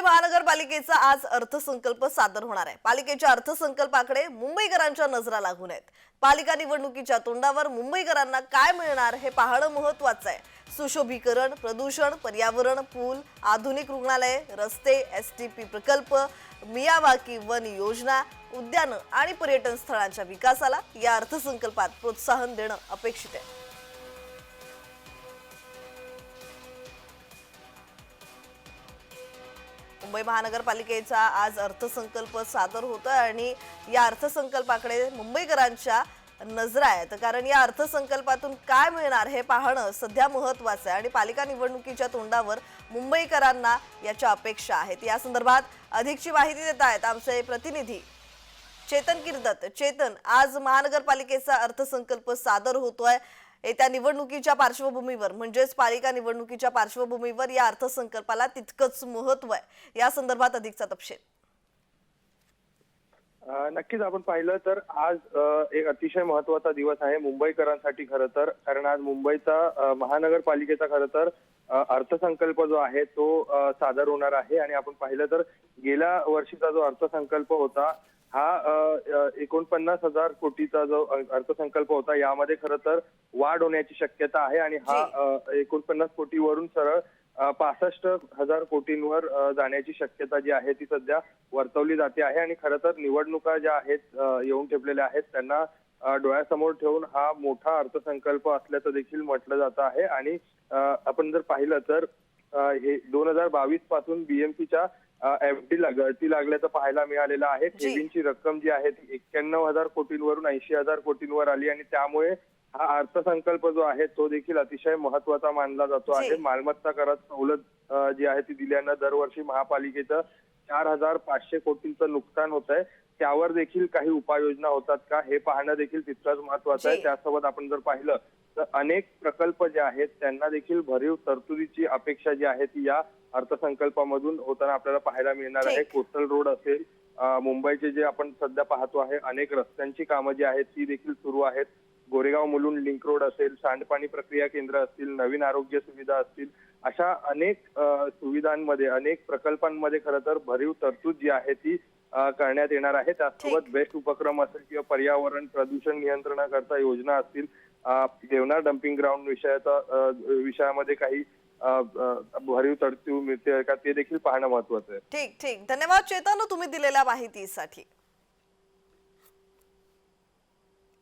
मुंबई महानगरपालिकेचा आज अर्थसंकल्प सादर होणार आहे. पालिकेच्या अर्थसंकल्पाकडे मुंबईकरांच्या नजरा लागून आहेत. पालिका निवडणुकीच्या तोंडावर मुंबईकरांना काय मिळणार हे पाहणं महत्वाचं आहे. सुशोभीकरण प्रदूषण पर्यावरण पूल आधुनिक रुग्णालय रस्ते एस टी पी प्रकल्प मियावाकी वन योजना उद्यानं आणि पर्यटन स्थळांच्या विकासाला या अर्थसंकल्पात प्रोत्साहन देणं अपेक्षित आहे. मुंबई महानगरपालिकेचा आज अर्थसंकल्प सादर होतोय आणि या अर्थसंकल्पाकडे मुंबईकरांच्या नजरा आहेत. कारण या अर्थसंकल्पातून काय मिळणार हे पाहणं सध्या महत्वाचं आहे आणि पालिका निवडणुकीच्या तोंडावर मुंबईकरांना याच्या अपेक्षा आहेत. या संदर्भात अधिकची माहिती देत आहेत आमचे प्रतिनिधी चेतन किर्दत. चेतन आज महानगरपालिकेचा अर्थसंकल्प सादर होतोय. येत्या निवडणुकीच्या पार्श्वभूमीवर म्हणजेच पालिका निवडणुकीच्या पार्श्वभूमीवर या अर्थसंकल्पाला तितकंच महत्त्व आहे. या संदर्भात अधिकचा तपशील. नक्कीच आपण पाहिलं तर आज एक अतिशय महत्त्वाचा दिवस आहे मुंबईकरांसाठी खरं तर. कारण आज मुंबईचा महानगरपालिकेचा खरं तर अर्थसंकल्प जो आहे तो सादर होणार आहे. आणि आपण पाहिलं तर गेल्या वर्षीचा जो अर्थसंकल्प होता हा एकोणपन्नास हजार कोटीचा जो अर्थसंकल्प होता यामध्ये खरं तर वाढ होण्याची शक्यता आहे आणि हा एकोणपन्नास कोटीवरून सरळ पासष्ट हजार कोटींवर जाण्याची शक्यता जी आहे ती सध्या वर्तवली जाते आहे आणि खरं तर निवडणुका ज्या आहेत येऊन ठेपलेल्या आहेत त्यांना डोळ्यासमोर ठेवून हा मोठा अर्थसंकल्प असल्याचं देखील म्हटलं जात आहे आणि आपण जर पाहिलं तर हे दोन हजार बावीसपासून बीएमसीच्या एफडी ला गळती लागल्याचं पाहायला मिळालेलं आहे. ठेवींची रक्कम जी आहे ती एक्क्याण्णव हजार कोटींवरून ऐंशी हजार कोटींवर आली आणि त्यामुळे हा अर्थसंकल्प जो आहे तो देखील अतिशय महत्त्वाचा मानला जातो. आहे मालमत्ता करात सवलत जी आहे ती दिल्यानं दरवर्षी महापालिकेचं चार हजार पाचशे कोटींचं नुकसान होत आहे त्यावर देखील काही उपाययोजना होतात का हे पाहणं देखील तितकंच महत्वाचं आहे. त्यासोबत आपण जर पाहिलं तर अनेक प्रकल्प जे आहेत त्यांना देखील भरीव तरतुदीची अपेक्षा जी आहे ती या अर्थसंकल्पामधून होताना आपल्याला पाहायला मिळणार आहे. कोस्टल रोड असेल मुंबईचे जे आपण सध्या पाहतो आहे अनेक रस्त्यांची कामं जी आहेत ती देखील सुरू आहेत गोरेगाव मुलुंड लिंक रोड असेल सांडपाणी प्रक्रिया केंद्र असतील नवीन आरोग्य सुविधा असतील अशा अनेक सुविधांमध्ये अनेक प्रकल्पांमध्ये खरं तर भरीव तरतूद जी आहे ती करण्यात येणार आहे त्यासोबत. बेस्ट उपक्रम असेल किंवा पर्यावरण प्रदूषण नियंत्रणाकरता योजना असतील देवनार डम्पिंग ग्राउंड विषयाचा विषयामध्ये काही भरीव तडतीव मिळते का ते देखील पाहणं महत्वाचं आहे. ठीक ठीक. धन्यवाद चेतन तुम्ही दिलेल्या माहितीसाठी.